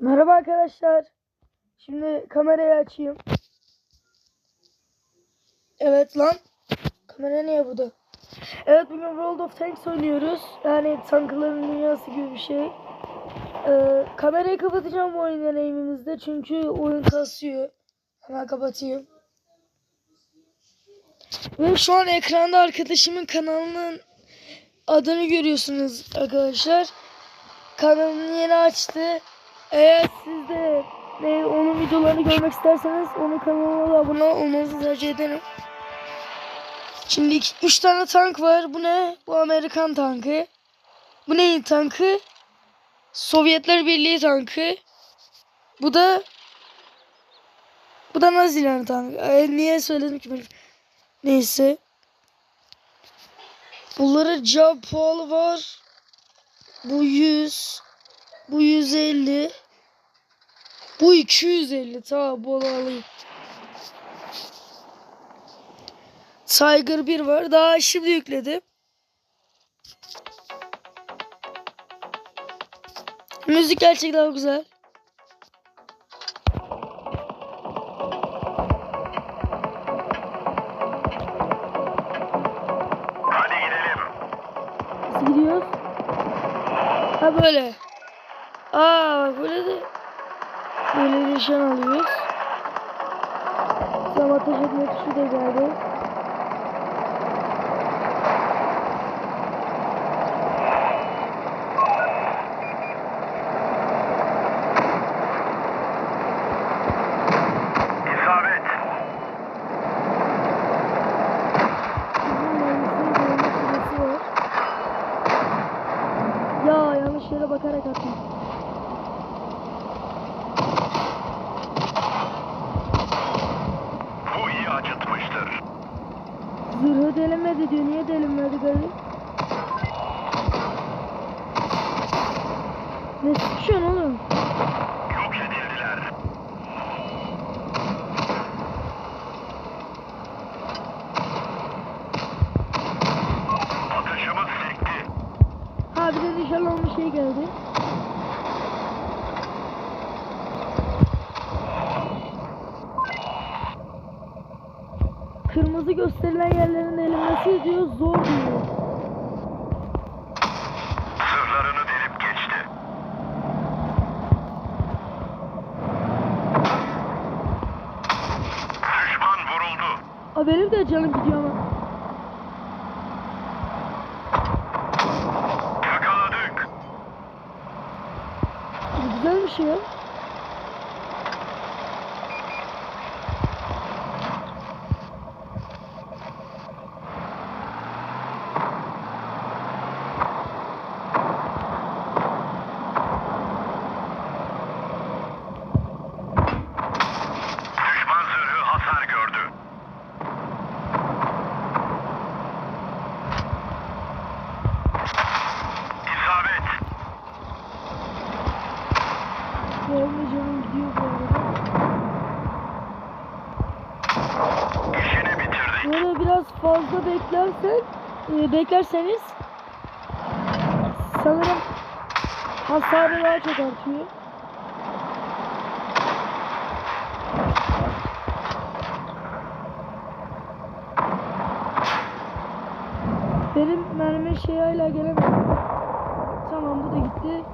Merhaba arkadaşlar. Şimdi kamerayı açayım. Evet lan. Kamera niye burada? Evet bugün World of Tanks oynuyoruz. Yani tankların dünyası gibi bir şey. Ee, kamerayı kapatacağım bu oyun deneyimimizde. Çünkü oyun kasıyor. Hemen kapatayım. Ve şu an ekranda arkadaşımın kanalının adını görüyorsunuz arkadaşlar. Kanalını yeni açtı. Eğer siz de e, onun videolarını görmek isterseniz onun kanalına da abone olmanızı tercih ederim. Şimdi 3 tane tank var. Bu ne? Bu Amerikan tankı. Bu neyin tankı? Sovyetler Birliği tankı. Bu da bu da Nazilerin tankı. Ay, niye söyledim ki ben? Neyse. Bunları Japalı var. Bu 100. Bu 150. Bu 250. Tamam bunu alayım. Tiger 1 var. Daha şimdi yükledim. Müzik gerçekten güzel. De böyle nişan alıyoruz. Tam ateş etme da geldi. İsabet. Bunun mermisinin dolma süresi var. Ya yanlış yere bakarak attım. Bu iyi acıtmıştır. Zırhı delinmedi diyor. Niye delinmedi garip? Ne sıkışıyorsun oğlum? Yok edildiler. Atışımız sekti. Ha bir de nişan almış şey geldi. Kırmızı gösterilen yerlerin elinmesi diyor zor diyor. Sırlarını delip geçti. Düşman vuruldu. Aa, benim de canım gidiyor ama. Yakaladık. Güzel bir şey ya. Düşman zırhı hasar gördü. İsabet. Benim de canım gidiyor bu arada. İşini bitirdik. Böyle biraz fazla beklersek, e, beklerseniz sanırım hasarı daha çok artıyor. Benim mermi şey hala gelemedi. Tamam bu da gitti.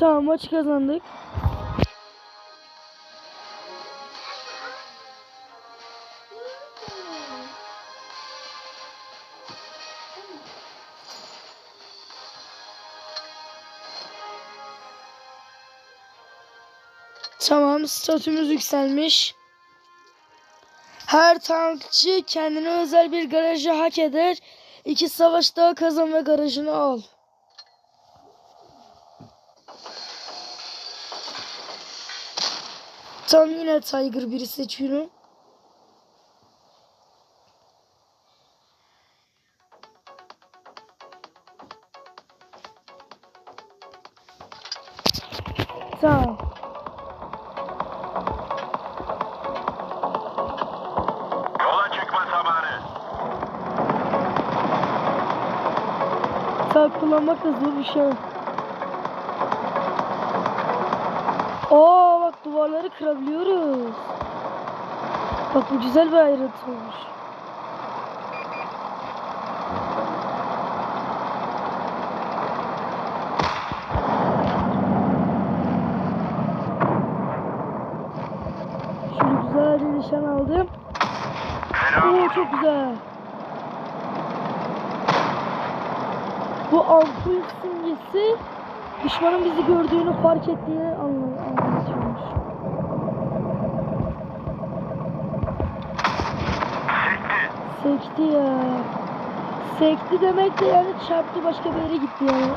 Tamam maç kazandık. Tamam statümüz yükselmiş. Her tankçı kendine özel bir garajı hak eder. İki savaş daha kazan ve garajını al. Tam yine Tiger 1'i seçiyorum. hızlı bir şey. Aa bak duvarları kırabiliyoruz. Bak bu güzel bir ayrıntı olmuş. Şunu güzel bir nişan aldım. Oo çok güzel. Ampul simgesi düşmanın bizi gördüğünü fark ettiğini anla- anlatıyormuş. Sekti ya. Sekti demek de yani çarptı başka bir yere gitti yani.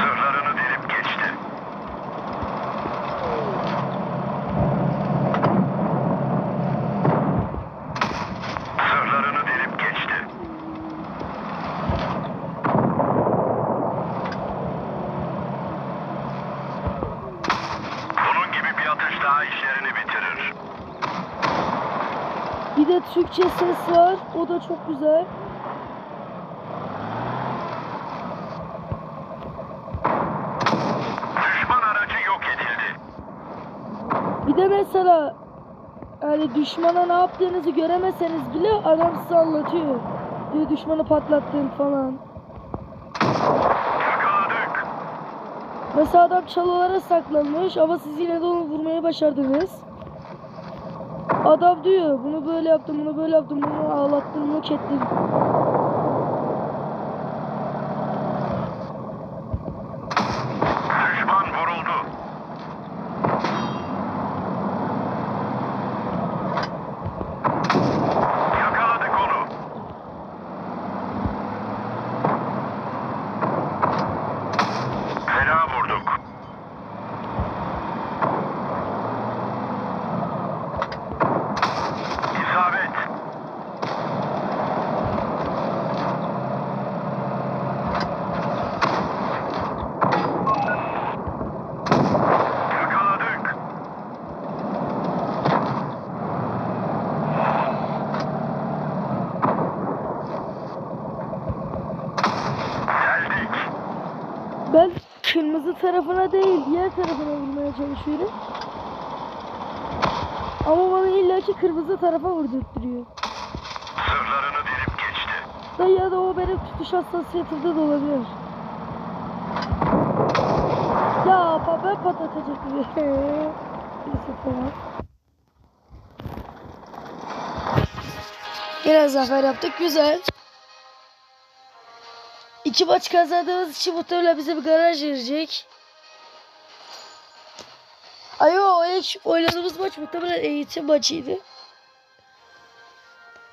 Sırlarını delip geçti. Sırlarını delip geçti. Bunun gibi bir atış daha işlerini bitirir. Bir de Türkçe ses var. O da çok güzel. Düşman aracı yok edildi. Bir de mesela yani düşmana ne yaptığınızı göremeseniz bile adam size anlatıyor. Diyor düşmanı patlattım falan. Yakaladık. Mesela adam çalılara saklanmış ama siz yine de onu vurmaya başardınız. Adam diyor bunu böyle yaptım, bunu böyle yaptım, bunu ağlattım, yok ettim. Düşman vuruldu. Yakaladık onu. Fena vurduk. İsabet. Yakaladık. Geldik. Ben kırmızı tarafına değil diğer tarafına vurmaya çalışıyorum. Ama bana illaki kırmızı tarafa vurdurtturuyor. Sırlarını delip geçti. Da ya da o benim tutuş hassasiyetimde de olabilir. Ya ben patlatacaktım. Neyse falan. Yine zafer yaptık. Güzel. İki maç kazandığımız için muhtemelen bize bir garaj verecek. Ayo o ilk oynadığımız maç muhtemelen eğitim maçıydı.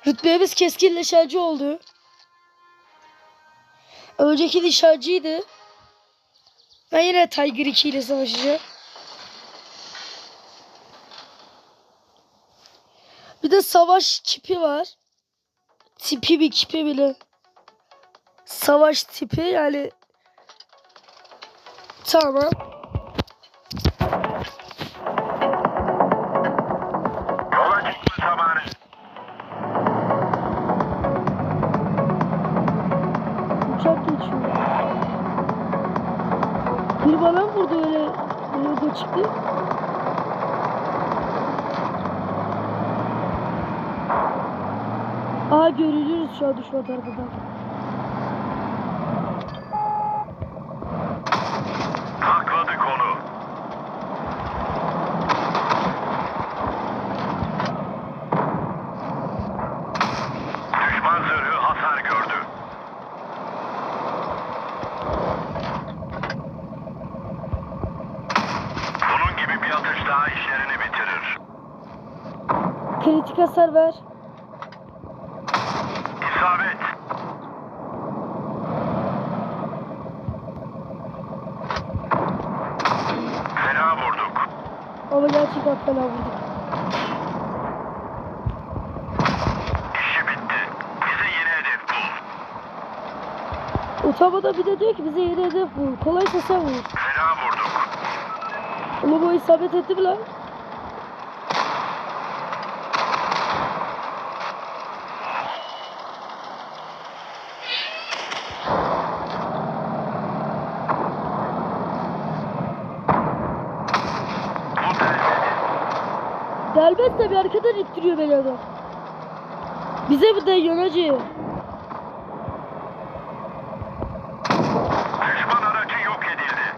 Rütbemiz keskin nişancı oldu. Önceki nişancıydı. Ben yine Tiger 2 ile savaşacağım. Bir de savaş kipi var. Tipi bir kipi bile. Savaş tipi yani. Tamam. Görülürüz şu an düşman tarafından. Takladık onu. Düşman zırhı hasar gördü. Bunun gibi bir atış daha işlerini bitirir. Kritik hasar ver. İsabet. Fena vurduk. Ama gerçekten fena vurdu. İşi bitti. Bize yeni hedef bul. Utanmadan bir de diyor ki bize yeni hedef vur. Kolaysa sen vur. Fena vurduk. Ama bu isabet etti mi lan? Gelmez tabii arkadan ittiriyor beni adam. Bize mi değiyorsun hacı? Düşman aracı yok edildi.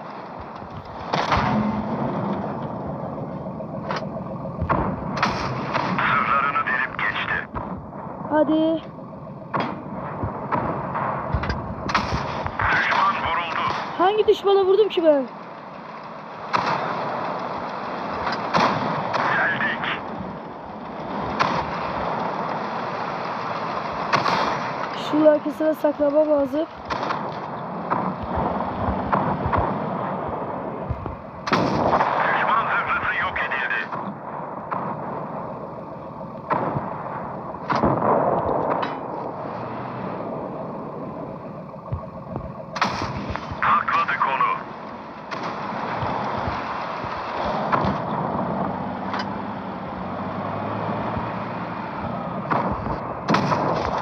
Sırlarını delip geçti. Hadi. Düşman vuruldu. Hangi düşmana vurdum ki ben? Şunun arkasına saklamam lazım. Düşman zırhlısı yok edildi. Takladık onu.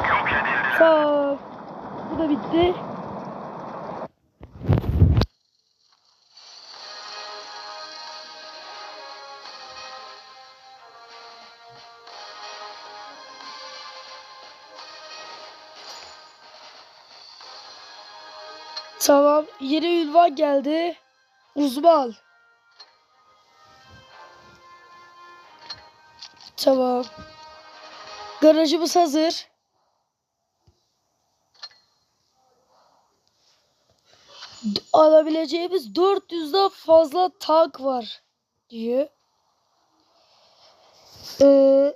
Yok edildi. Tamam. Bitti. Tamam. Yeni ünvan geldi. Uzman. Tamam. Garajımız hazır. Alabileceğimiz 400'den fazla tank var diyor. Ee,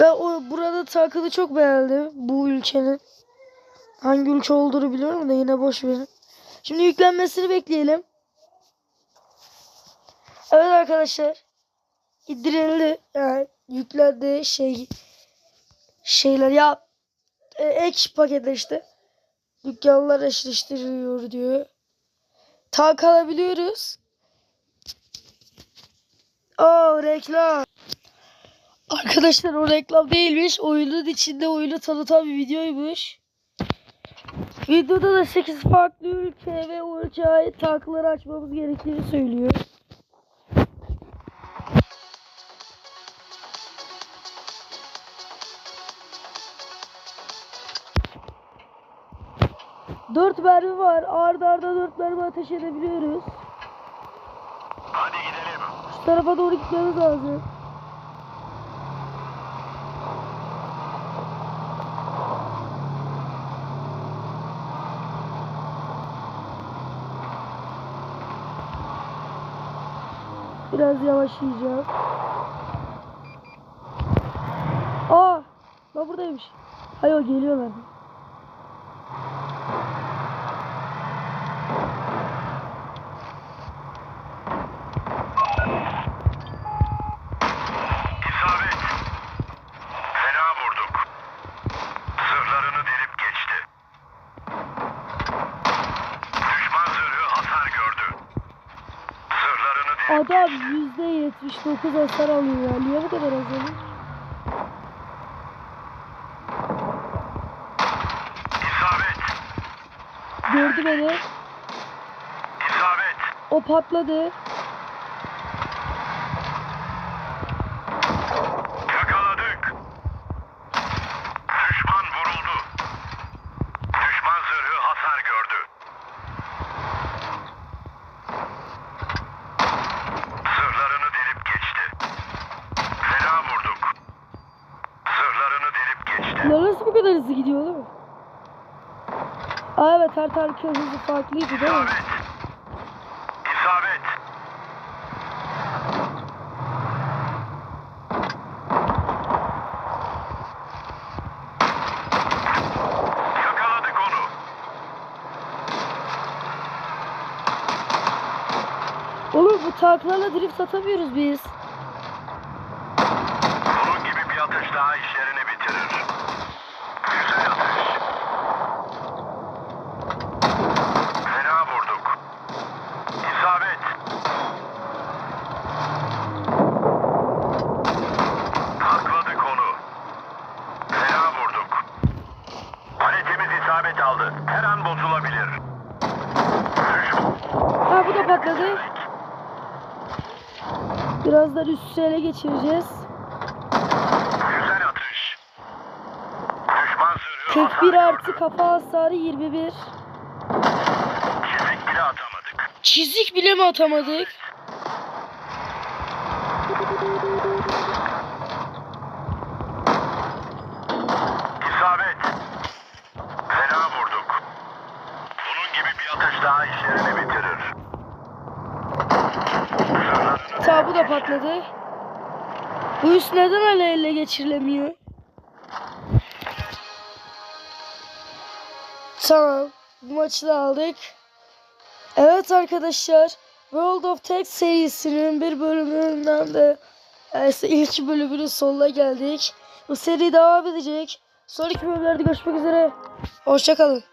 ben o burada tankını çok beğendim bu ülkenin. Hangi ülke olduğunu biliyorum da yine boş verin. Şimdi yüklenmesini bekleyelim. Evet arkadaşlar. indirildi. Yani yüklendi şey şeyler ya e, ek paketler işte. Dükkanlar eşleştiriliyor diyor. Tank alabiliyoruz. Aa reklam. Arkadaşlar o reklam değilmiş. Oyunun içinde oyunu tanıtan bir videoymuş. Videoda da 8 farklı ülke ve o ülkeye ait tankları açmamız gerektiğini söylüyor. Dört mermi var. Arda arda dört mermi ateş edebiliyoruz. Hadi gidelim. Şu tarafa doğru gitmemiz lazım. Biraz yavaşlayacağım. Aa! Bak buradaymış. Hayır geliyorlar. İsabet. Fena vurduk. Sırlarını delip geçti. Düşman zırhı hasar gördü. Sırlarını delip Adam %79 hasar alıyor ya. Niye bu kadar az alıyor? İsabet. Gördü beni. İsabet. O patladı. Yakaladık. Düşman vuruldu. Düşman zırhı hasar gördü. Zırhlarını delip geçti. Fena vurduk. Zırhlarını delip geçti. Bunlar nasıl bu kadar hızlı gidiyor değil mi? Her tanrı hızı farklıydı değil mi? İsabet. Yakaladık onu. Oğlum bu tanklarla drift atamıyoruz biz. kaldı. Her an bozulabilir. Ha bu da patladı. Birazdan üst ele geçireceğiz. Güzel atış. Düşman sürüyor. 41 artı kafa hasarı 21. Çizik bile atamadık. Çizik bile mi atamadık? Atış daha işlerini bitirir. Ta bu da patladı. Bu üst neden hala ele geçirilemiyor? Tamam. Bu maçı da aldık. Evet arkadaşlar. World of Tanks serisinin bir bölümünden de işte ilk bölümünün sonuna geldik. Bu seri devam edecek. Sonraki bölümlerde görüşmek üzere. Hoşçakalın.